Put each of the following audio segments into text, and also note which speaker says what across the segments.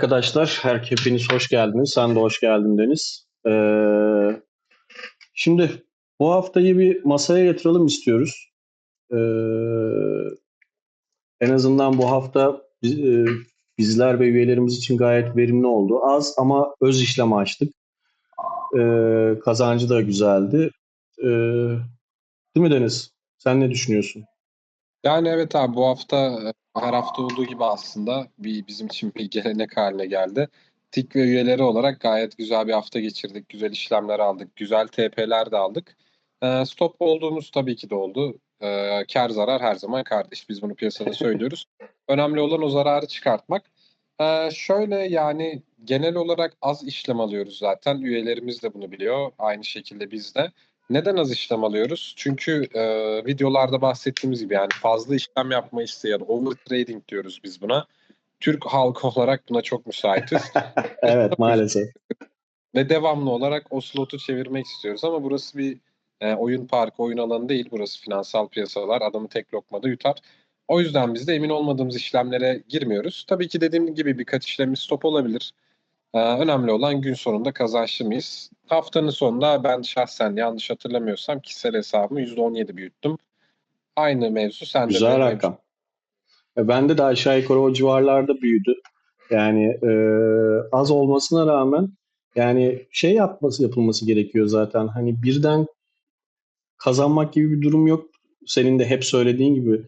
Speaker 1: arkadaşlar. Her hepiniz hoş geldiniz. Sen de hoş geldin Deniz. Ee, şimdi bu haftayı bir masaya yatıralım istiyoruz. Ee, en azından bu hafta biz, e, bizler ve üyelerimiz için gayet verimli oldu. Az ama öz işlem açtık. Ee, kazancı da güzeldi. Ee, değil mi Deniz? Sen ne düşünüyorsun?
Speaker 2: Yani evet abi bu hafta e, her hafta olduğu gibi aslında bir bizim için bir gelenek haline geldi. TİK ve üyeleri olarak gayet güzel bir hafta geçirdik. Güzel işlemler aldık. Güzel TP'ler de aldık. E, stop olduğumuz tabii ki de oldu. E, kar zarar her zaman kardeş. Biz bunu piyasada söylüyoruz. Önemli olan o zararı çıkartmak. E, şöyle yani genel olarak az işlem alıyoruz zaten. Üyelerimiz de bunu biliyor. Aynı şekilde biz de. Neden az işlem alıyoruz? Çünkü e, videolarda bahsettiğimiz gibi yani fazla işlem yapma isteği ya da overtrading diyoruz biz buna. Türk halkı olarak buna çok müsaitiz.
Speaker 1: evet maalesef.
Speaker 2: Ve devamlı olarak o slotu çevirmek istiyoruz ama burası bir e, oyun parkı, oyun alanı değil. Burası finansal piyasalar. Adamı tek lokmada yutar. O yüzden biz de emin olmadığımız işlemlere girmiyoruz. Tabii ki dediğim gibi birkaç işlemimiz stop olabilir. Ee, önemli olan gün sonunda kazançlı mıyız? Haftanın sonunda ben şahsen yanlış hatırlamıyorsam kişisel hesabımı %17 büyüttüm. Aynı mevzu sende
Speaker 1: Güzel
Speaker 2: de
Speaker 1: rakam. E, bende de aşağı yukarı o civarlarda büyüdü. Yani e, az olmasına rağmen yani şey yapması yapılması gerekiyor zaten. Hani birden kazanmak gibi bir durum yok. Senin de hep söylediğin gibi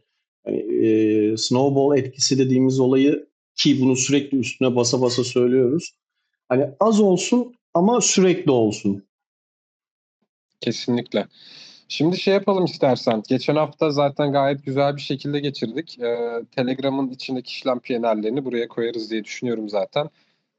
Speaker 1: hani, e, snowball etkisi dediğimiz olayı ki bunu sürekli üstüne basa basa söylüyoruz. Hani az olsun ama sürekli olsun.
Speaker 2: Kesinlikle. Şimdi şey yapalım istersen. Geçen hafta zaten gayet güzel bir şekilde geçirdik. Ee, Telegram'ın içindeki işlem PNL'lerini buraya koyarız diye düşünüyorum zaten.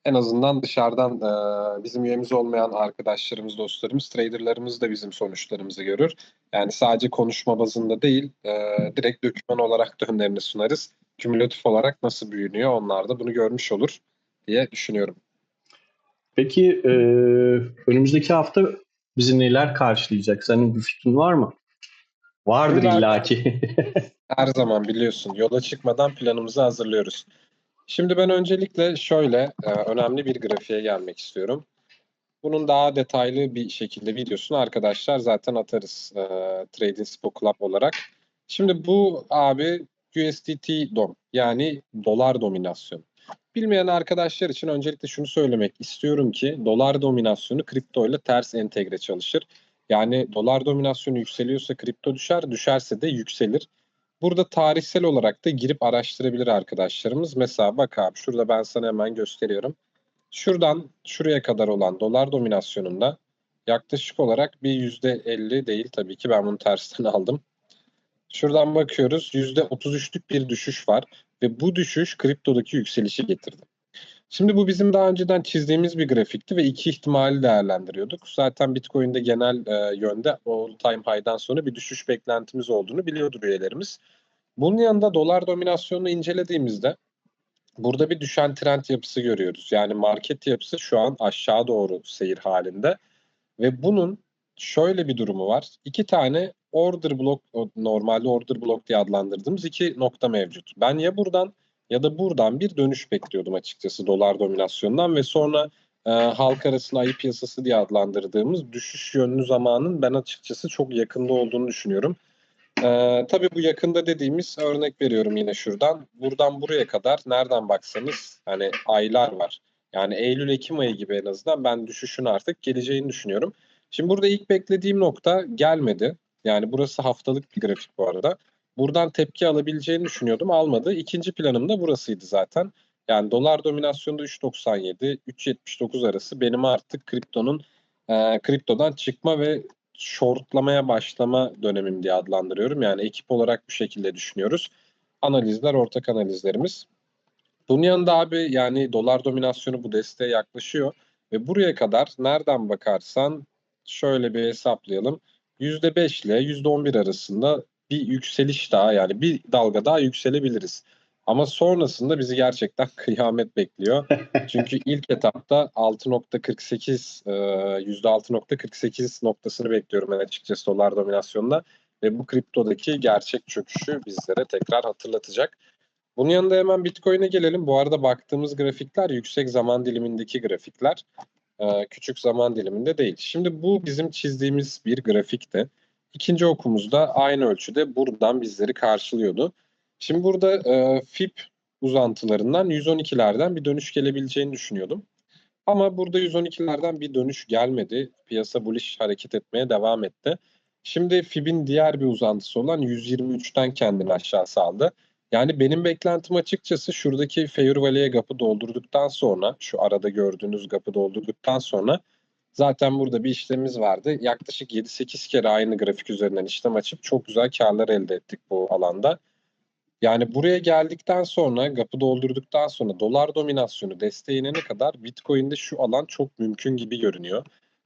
Speaker 2: En azından dışarıdan e, bizim üyemiz olmayan arkadaşlarımız, dostlarımız, traderlarımız da bizim sonuçlarımızı görür. Yani sadece konuşma bazında değil, e, direkt doküman olarak da önlerini sunarız. Kümülatif olarak nasıl büyünüyor onlar da bunu görmüş olur diye düşünüyorum.
Speaker 1: Peki e, önümüzdeki hafta bizi neler karşılayacak? Senin bir fikrin var mı? Vardır illaki.
Speaker 2: Her zaman biliyorsun. Yola çıkmadan planımızı hazırlıyoruz. Şimdi ben öncelikle şöyle e, önemli bir grafiğe gelmek istiyorum. Bunun daha detaylı bir şekilde videosunu arkadaşlar zaten atarız e, Trading Spot Club olarak. Şimdi bu abi USDT DOM yani dolar dominasyonu. Bilmeyen arkadaşlar için öncelikle şunu söylemek istiyorum ki dolar dominasyonu kripto ile ters entegre çalışır. Yani dolar dominasyonu yükseliyorsa kripto düşer, düşerse de yükselir. Burada tarihsel olarak da girip araştırabilir arkadaşlarımız. Mesela bak abi şurada ben sana hemen gösteriyorum. Şuradan şuraya kadar olan dolar dominasyonunda yaklaşık olarak bir %50 değil tabii ki ben bunu tersten aldım. Şuradan bakıyoruz %33'lük bir düşüş var ve bu düşüş kriptodaki yükselişi getirdi. Şimdi bu bizim daha önceden çizdiğimiz bir grafikti ve iki ihtimali değerlendiriyorduk. Zaten Bitcoin'de genel e, yönde all time high'dan sonra bir düşüş beklentimiz olduğunu biliyordur üyelerimiz. Bunun yanında dolar dominasyonunu incelediğimizde burada bir düşen trend yapısı görüyoruz. Yani market yapısı şu an aşağı doğru seyir halinde ve bunun şöyle bir durumu var. İki tane order block, normalde order block diye adlandırdığımız iki nokta mevcut. Ben ya buradan ya da buradan bir dönüş bekliyordum açıkçası dolar dominasyonundan ve sonra e, halk arasında ayı piyasası diye adlandırdığımız düşüş yönlü zamanın ben açıkçası çok yakında olduğunu düşünüyorum. E, tabii bu yakında dediğimiz örnek veriyorum yine şuradan. Buradan buraya kadar nereden baksanız hani aylar var. Yani Eylül-Ekim ayı gibi en azından ben düşüşün artık geleceğini düşünüyorum. Şimdi burada ilk beklediğim nokta gelmedi. Yani burası haftalık bir grafik bu arada. Buradan tepki alabileceğini düşünüyordum. Almadı. İkinci planım da burasıydı zaten. Yani dolar dominasyonda 3.97, 3.79 arası benim artık kriptonun e, kriptodan çıkma ve shortlamaya başlama dönemim diye adlandırıyorum. Yani ekip olarak bu şekilde düşünüyoruz. Analizler, ortak analizlerimiz. Bunun yanında abi yani dolar dominasyonu bu desteğe yaklaşıyor. Ve buraya kadar nereden bakarsan şöyle bir hesaplayalım. %5 ile %11 arasında bir yükseliş daha yani bir dalga daha yükselebiliriz. Ama sonrasında bizi gerçekten kıyamet bekliyor. Çünkü ilk etapta 6.48 %6.48 noktasını bekliyorum ben açıkçası dolar dominasyonunda ve bu kriptodaki gerçek çöküşü bizlere tekrar hatırlatacak. Bunun yanında hemen Bitcoin'e gelelim. Bu arada baktığımız grafikler yüksek zaman dilimindeki grafikler. Ee, küçük zaman diliminde değil. Şimdi bu bizim çizdiğimiz bir grafikti. İkinci okumuzda aynı ölçüde buradan bizleri karşılıyordu. Şimdi burada e, FIP uzantılarından 112'lerden bir dönüş gelebileceğini düşünüyordum. Ama burada 112'lerden bir dönüş gelmedi. Piyasa bullish hareket etmeye devam etti. Şimdi FIB'in diğer bir uzantısı olan 123'ten kendini aşağı saldı. Yani benim beklentim açıkçası şuradaki Fair Valley'e gapı doldurduktan sonra, şu arada gördüğünüz gapı doldurduktan sonra zaten burada bir işlemimiz vardı. Yaklaşık 7-8 kere aynı grafik üzerinden işlem açıp çok güzel karlar elde ettik bu alanda. Yani buraya geldikten sonra, gapı doldurduktan sonra dolar dominasyonu desteğine ne kadar Bitcoin'de şu alan çok mümkün gibi görünüyor.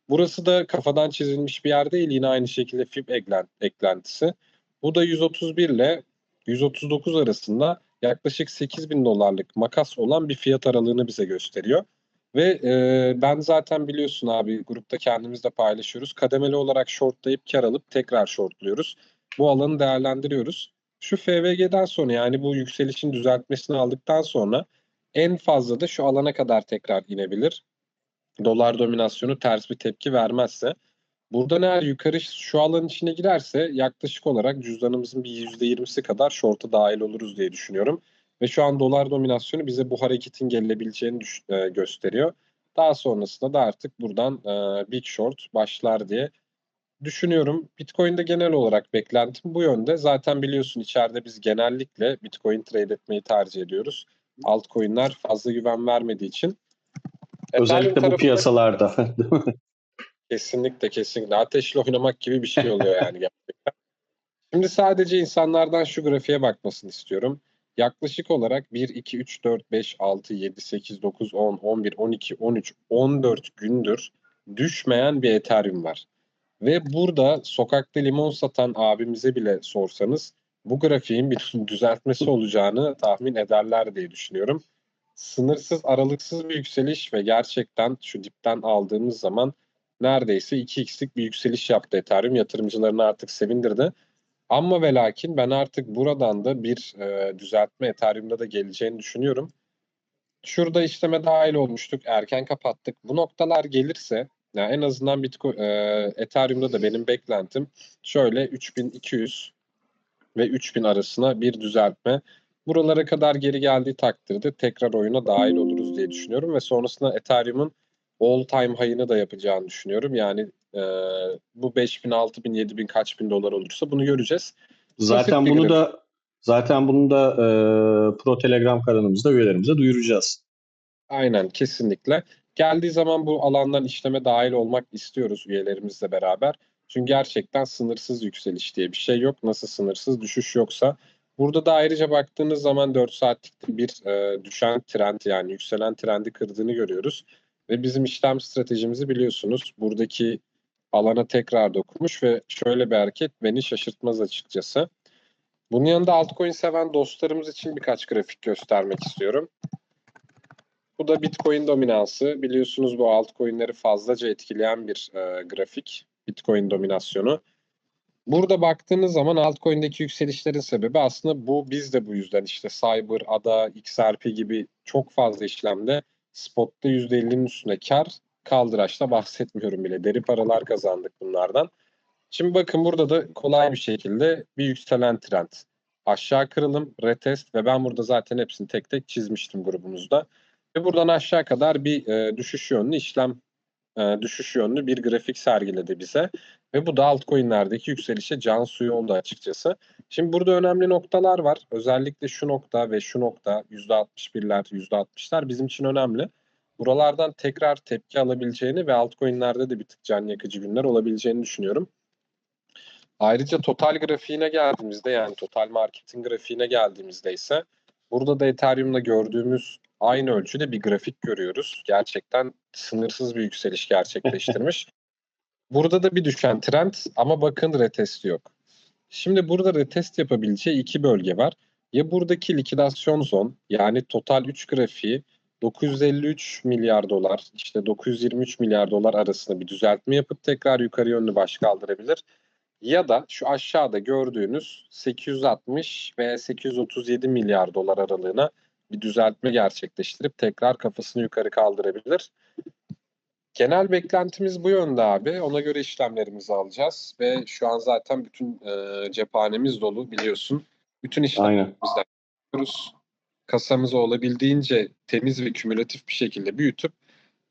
Speaker 2: Burası da kafadan çizilmiş bir yer değil. Yine aynı şekilde FIB eklentisi. Bu da 131 ile 139 arasında yaklaşık 8 bin dolarlık makas olan bir fiyat aralığını bize gösteriyor. Ve e, ben zaten biliyorsun abi grupta kendimiz de paylaşıyoruz. Kademeli olarak shortlayıp kar alıp tekrar shortluyoruz. Bu alanı değerlendiriyoruz. Şu FVG'den sonra yani bu yükselişin düzeltmesini aldıktan sonra en fazla da şu alana kadar tekrar inebilir. Dolar dominasyonu ters bir tepki vermezse. Buradan eğer yukarı şu alan içine girerse yaklaşık olarak cüzdanımızın bir %20'si kadar short'a dahil oluruz diye düşünüyorum. Ve şu an dolar dominasyonu bize bu hareketin gelebileceğini düş- e, gösteriyor. Daha sonrasında da artık buradan e, big short başlar diye düşünüyorum. Bitcoin'de genel olarak beklentim bu yönde. Zaten biliyorsun içeride biz genellikle Bitcoin trade etmeyi tercih ediyoruz. Altcoin'ler fazla güven vermediği için.
Speaker 1: Özellikle bu piyasalarda.
Speaker 2: Kesinlikle kesinlikle. Ateşle oynamak gibi bir şey oluyor yani gerçekten. Şimdi sadece insanlardan şu grafiğe bakmasını istiyorum. Yaklaşık olarak 1, 2, 3, 4, 5, 6, 7, 8, 9, 10, 11, 12, 13, 14 gündür düşmeyen bir Ethereum var. Ve burada sokakta limon satan abimize bile sorsanız bu grafiğin bir düzeltmesi olacağını tahmin ederler diye düşünüyorum. Sınırsız aralıksız bir yükseliş ve gerçekten şu dipten aldığımız zaman neredeyse 2x'lik bir yükseliş yaptı Ethereum. Yatırımcılarını artık sevindirdi. Ama ve lakin ben artık buradan da bir e, düzeltme Ethereum'da da geleceğini düşünüyorum. Şurada işleme dahil olmuştuk. Erken kapattık. Bu noktalar gelirse yani en azından Bitcoin, e, Ethereum'da da benim beklentim şöyle 3200 ve 3000 arasına bir düzeltme. Buralara kadar geri geldiği takdirde tekrar oyuna dahil oluruz diye düşünüyorum ve sonrasında Ethereum'un all time high'ını da yapacağını düşünüyorum. Yani e, bu 5000, 6000, 7000 kaç bin dolar olursa bunu göreceğiz.
Speaker 1: zaten bunu da zaten bunu da e, Pro Telegram kanalımızda üyelerimize duyuracağız.
Speaker 2: Aynen kesinlikle. Geldiği zaman bu alandan işleme dahil olmak istiyoruz üyelerimizle beraber. Çünkü gerçekten sınırsız yükseliş diye bir şey yok. Nasıl sınırsız düşüş yoksa. Burada da ayrıca baktığınız zaman 4 saatlikte bir e, düşen trend yani yükselen trendi kırdığını görüyoruz. Ve bizim işlem stratejimizi biliyorsunuz. Buradaki alana tekrar dokunmuş ve şöyle bir hareket beni şaşırtmaz açıkçası. Bunun yanında altcoin seven dostlarımız için birkaç grafik göstermek istiyorum. Bu da Bitcoin dominansı. Biliyorsunuz bu altcoin'leri fazlaca etkileyen bir e, grafik. Bitcoin dominasyonu. Burada baktığınız zaman altcoin'deki yükselişlerin sebebi aslında bu biz de bu yüzden işte Cyber, ADA, XRP gibi çok fazla işlemde spotta %50'nin üstüne kar kaldıraçta bahsetmiyorum bile. Deri paralar kazandık bunlardan. Şimdi bakın burada da kolay bir şekilde bir yükselen trend. Aşağı kırılım, retest ve ben burada zaten hepsini tek tek çizmiştim grubumuzda. Ve buradan aşağı kadar bir e, düşüş yönlü işlem, e, düşüş yönlü bir grafik sergiledi bize. Ve bu da altcoin'lerdeki yükselişe can suyu oldu açıkçası. Şimdi burada önemli noktalar var. Özellikle şu nokta ve şu nokta %61'ler, %60'lar bizim için önemli. Buralardan tekrar tepki alabileceğini ve altcoin'lerde de bir tık can yakıcı günler olabileceğini düşünüyorum. Ayrıca total grafiğine geldiğimizde yani total marketin grafiğine geldiğimizde ise burada da Ethereum'da gördüğümüz aynı ölçüde bir grafik görüyoruz. Gerçekten sınırsız bir yükseliş gerçekleştirmiş. Burada da bir düşen trend ama bakın retest yok. Şimdi burada retest yapabileceği iki bölge var. Ya buradaki likidasyon zon yani total 3 grafiği 953 milyar dolar işte 923 milyar dolar arasında bir düzeltme yapıp tekrar yukarı yönlü baş kaldırabilir. ya da şu aşağıda gördüğünüz 860 ve 837 milyar dolar aralığına bir düzeltme gerçekleştirip tekrar kafasını yukarı kaldırabilir. Genel beklentimiz bu yönde abi. Ona göre işlemlerimizi alacağız ve şu an zaten bütün e, cephanemiz dolu biliyorsun. Bütün işlemlerimizi yapıyoruz. Kasamızı olabildiğince temiz ve kümülatif bir şekilde büyütüp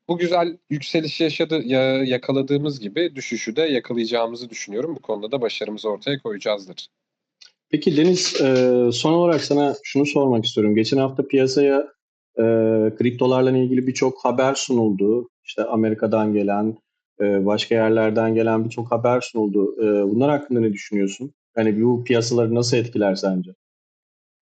Speaker 2: bu güzel yükselişi yaşadı, ya, yakaladığımız gibi düşüşü de yakalayacağımızı düşünüyorum. Bu konuda da başarımızı ortaya koyacağızdır.
Speaker 1: Peki Deniz, e, son olarak sana şunu sormak istiyorum. Geçen hafta piyasaya e, kriptolarla ilgili birçok haber sunuldu. İşte Amerika'dan gelen, e, başka yerlerden gelen birçok haber sunuldu. E, bunlar hakkında ne düşünüyorsun? Yani bu piyasaları nasıl etkiler sence?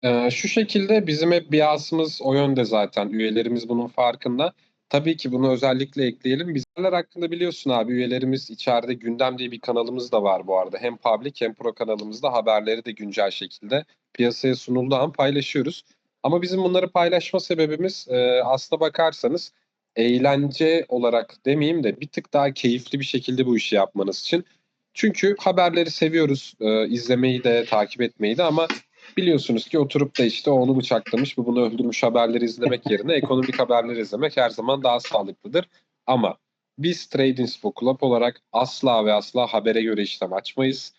Speaker 2: E, şu şekilde bizim hep biasımız o yönde zaten. Üyelerimiz bunun farkında. Tabii ki bunu özellikle ekleyelim. Bizler hakkında biliyorsun abi üyelerimiz içeride gündem diye bir kanalımız da var bu arada. Hem public hem pro kanalımızda haberleri de güncel şekilde piyasaya sunulduğu an paylaşıyoruz. Ama bizim bunları paylaşma sebebimiz e, aslına bakarsanız eğlence olarak demeyeyim de bir tık daha keyifli bir şekilde bu işi yapmanız için. Çünkü haberleri seviyoruz, e, izlemeyi de, takip etmeyi de ama biliyorsunuz ki oturup da işte onu bıçaklamış, bu bunu öldürmüş haberleri izlemek yerine ekonomik haberleri izlemek her zaman daha sağlıklıdır. Ama biz Trading Spot Club olarak asla ve asla habere göre işlem açmayız.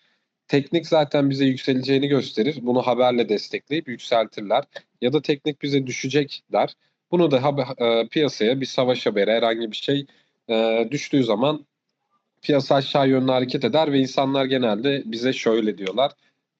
Speaker 2: Teknik zaten bize yükseleceğini gösterir. Bunu haberle destekleyip yükseltirler. Ya da teknik bize düşecek der. Bunu da haber, e, piyasaya bir savaş haberi herhangi bir şey e, düştüğü zaman piyasa aşağı yönlü hareket eder ve insanlar genelde bize şöyle diyorlar.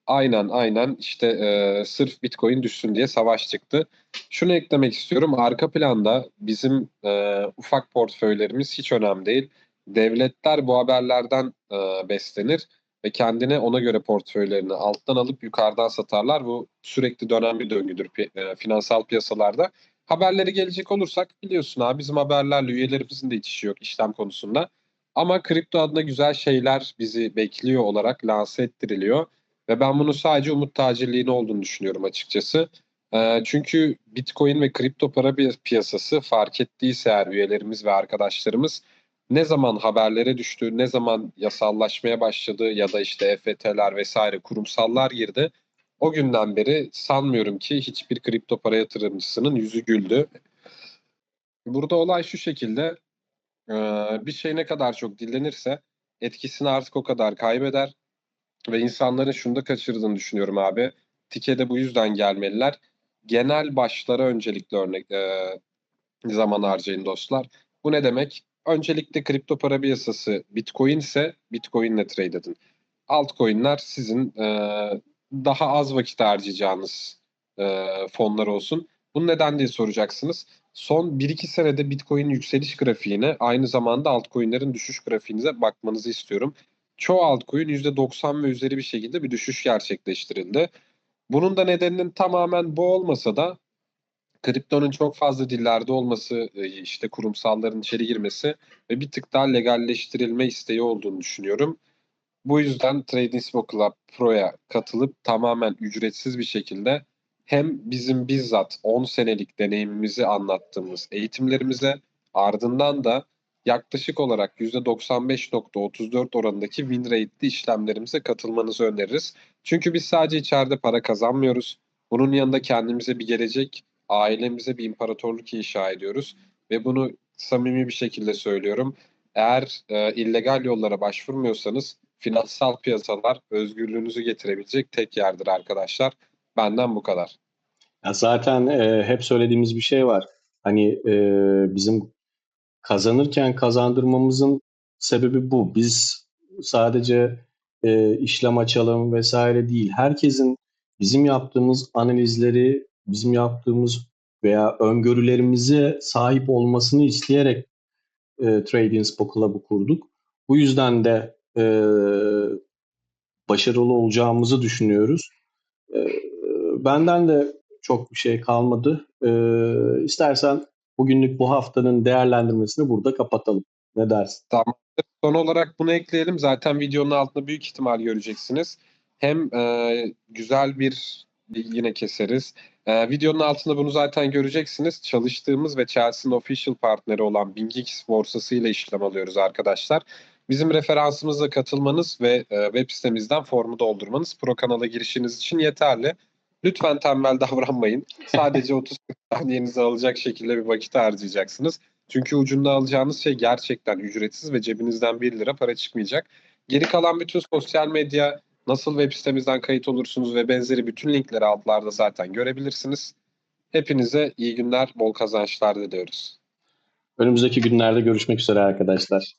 Speaker 2: Aynen aynen işte e, sırf Bitcoin düşsün diye savaş çıktı. Şunu eklemek istiyorum. Arka planda bizim e, ufak portföylerimiz hiç önemli değil. Devletler bu haberlerden e, beslenir ve kendine ona göre portföylerini alttan alıp yukarıdan satarlar. Bu sürekli dönen bir döngüdür pi- e, finansal piyasalarda. Haberleri gelecek olursak biliyorsun abi bizim haberlerle üyelerimizin de hiç işi yok işlem konusunda. Ama kripto adına güzel şeyler bizi bekliyor olarak lanse ettiriliyor. Ve ben bunu sadece umut tacirliğine olduğunu düşünüyorum açıkçası. E, çünkü Bitcoin ve kripto para piyasası fark ettiyse eğer üyelerimiz ve arkadaşlarımız ne zaman haberlere düştü, ne zaman yasallaşmaya başladı ya da işte EFT'ler vesaire kurumsallar girdi. O günden beri sanmıyorum ki hiçbir kripto para yatırımcısının yüzü güldü. Burada olay şu şekilde bir şey ne kadar çok dillenirse etkisini artık o kadar kaybeder ve insanların şunu da kaçırdığını düşünüyorum abi. Tike de bu yüzden gelmeliler. Genel başlara öncelikle örnek e, zaman harcayın dostlar. Bu ne demek? Öncelikle kripto para piyasası Bitcoin ise Bitcoin'le trade edin. Altcoin'ler sizin e, daha az vakit harcayacağınız e, fonlar olsun. Bunu neden diye soracaksınız. Son 1-2 senede Bitcoin yükseliş grafiğine aynı zamanda altcoin'lerin düşüş grafiğinize bakmanızı istiyorum. Çoğu altcoin %90 ve üzeri bir şekilde bir düşüş gerçekleştirildi. Bunun da nedeninin tamamen bu olmasa da kriptonun çok fazla dillerde olması, e, işte kurumsalların içeri girmesi ve bir tık daha legalleştirilme isteği olduğunu düşünüyorum. Bu yüzden Trading Spot Club Pro'ya katılıp tamamen ücretsiz bir şekilde hem bizim bizzat 10 senelik deneyimimizi anlattığımız eğitimlerimize ardından da yaklaşık olarak %95.34 oranındaki win rate'li işlemlerimize katılmanızı öneririz. Çünkü biz sadece içeride para kazanmıyoruz. Bunun yanında kendimize bir gelecek, ailemize bir imparatorluk inşa ediyoruz. Ve bunu samimi bir şekilde söylüyorum. Eğer e, illegal yollara başvurmuyorsanız finansal piyasalar özgürlüğünüzü getirebilecek tek yerdir arkadaşlar. Benden bu kadar.
Speaker 1: Ya zaten e, hep söylediğimiz bir şey var. Hani e, bizim kazanırken kazandırmamızın sebebi bu. Biz sadece e, işlem açalım vesaire değil. Herkesin bizim yaptığımız analizleri, bizim yaptığımız veya öngörülerimize sahip olmasını isteyerek e, Trading Spot Club'ı kurduk. Bu yüzden de e, başarılı olacağımızı düşünüyoruz. E, benden de çok bir şey kalmadı. E, istersen bugünlük bu haftanın değerlendirmesini burada kapatalım. Ne dersin?
Speaker 2: Tamam. Son olarak bunu ekleyelim. Zaten videonun altında büyük ihtimal göreceksiniz. Hem e, güzel bir yine keseriz. E, videonun altında bunu zaten göreceksiniz. Çalıştığımız ve Chelsea'nin official partneri olan BingX borsası ile işlem alıyoruz arkadaşlar. Bizim referansımızla katılmanız ve e, web sitemizden formu doldurmanız Pro kanala girişiniz için yeterli. Lütfen tembel davranmayın. Sadece 30 saniyenizi alacak şekilde bir vakit harcayacaksınız. Çünkü ucunda alacağınız şey gerçekten ücretsiz ve cebinizden 1 lira para çıkmayacak. Geri kalan bütün sosyal medya, nasıl web sitemizden kayıt olursunuz ve benzeri bütün linkleri altlarda zaten görebilirsiniz. Hepinize iyi günler, bol kazançlar diliyoruz.
Speaker 1: Önümüzdeki günlerde görüşmek üzere arkadaşlar.